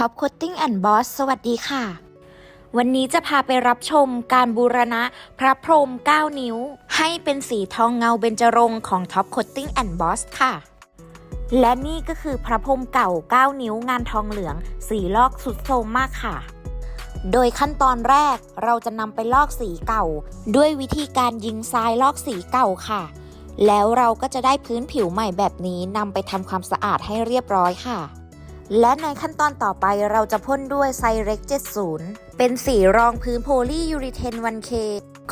Top Coating and Boss สสวัสดีค่ะ วันนี้จะพาไปรับชมการบูรณะพระพรหม9 นิ้ว ให้เป็นสีทองเงาเบญจรงค์ของ Top Coating and Boss ค่ะ และนี่ก็คือพระพรหมเก่า 9 นิ้วงานทองเหลือง สีลอกสุดโทรมมากค่ะ โดยขั้นตอนแรกเราจะนำไปลอกสีเก่า ด้วยวิธีการยิงทรายลอกสีเก่าค่ะ แล้วเราก็จะได้พื้นผิวใหม่แบบนี้นำไปทำความสะอาดให้เรียบร้อยค่ะ และในขั้นตอนต่อไปเราจะพ่นด้วยไซเร็ก70 เป็นสีรองพื้นโพลียูริเทน 1K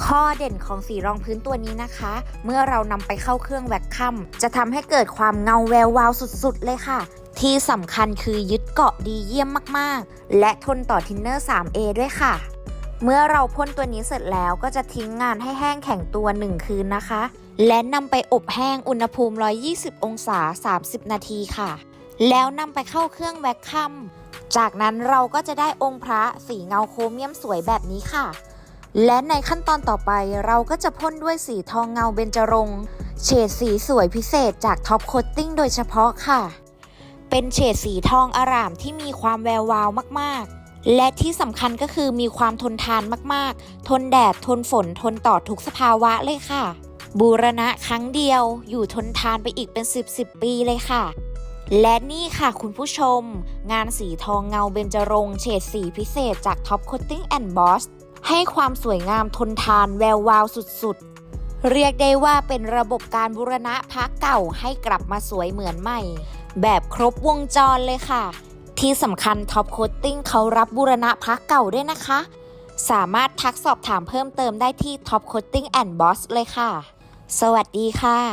ข้อเด่นของสีรองพื้นตัวนี้นะคะ เมื่อเรานำไปเข้าเครื่องแวคคัมจะทำให้เกิดความเงาแวววาวสุดๆ เลยค่ะ ที่สำคัญคือยึดเกาะดีเยี่ยมมากๆ และทนต่อทินเนอร์ 3A ด้วยค่ะ เมื่อเราพ่นตัวนี้เสร็จแล้วก็จะทิ้งงานให้แห้งแข็งตัว 1 คืนนะคะ และนำไปอบแห้งอุณหภูมิ 120 องศา 30 นาทีค่ะ แล้วนำไปเข้าเครื่องแวคคัม จากนั้นเราก็จะได้องค์พระสีเงาโครเมียมสวยแบบนี้ค่ะ และในขั้นตอนต่อไปเราก็จะพ่นด้วยสีทองเงาเบญจรงค์เฉดสีสวยพิเศษจากท็อปโคตติ้งโดยเฉพาะค่ะ เป็นเฉดสีทองอร่ามที่มีความแวววาวมากๆ และที่สำคัญก็คือมีความทนทานมากๆ ทนแดด ทนฝน ทนต่อทุกสภาวะเลยค่ะ บูรณะครั้งเดียวอยู่ทนทานไปอีกเป็น 10 10 ปีเลยค่ะ และนี่ค่ะคุณผู้ชม งานสีทองเงาเบญจรงเฉดสีพิเศษจาก Top Coating and Boss ให้ความสวยงามทนทานแวววาวสุดๆ เรียกได้ว่าเป็นระบบการบูรณะพักเก่าให้กลับมาสวยเหมือนใหม่ แบบครบวงจรเลยค่ะ ที่สำคัญ Top Coating เขารับบูรณะพักเก่าด้วยนะคะ สามารถทักสอบถามเพิ่มเติมได้ที่ Top Coating and Boss เลยค่ะ สวัสดีค่ะ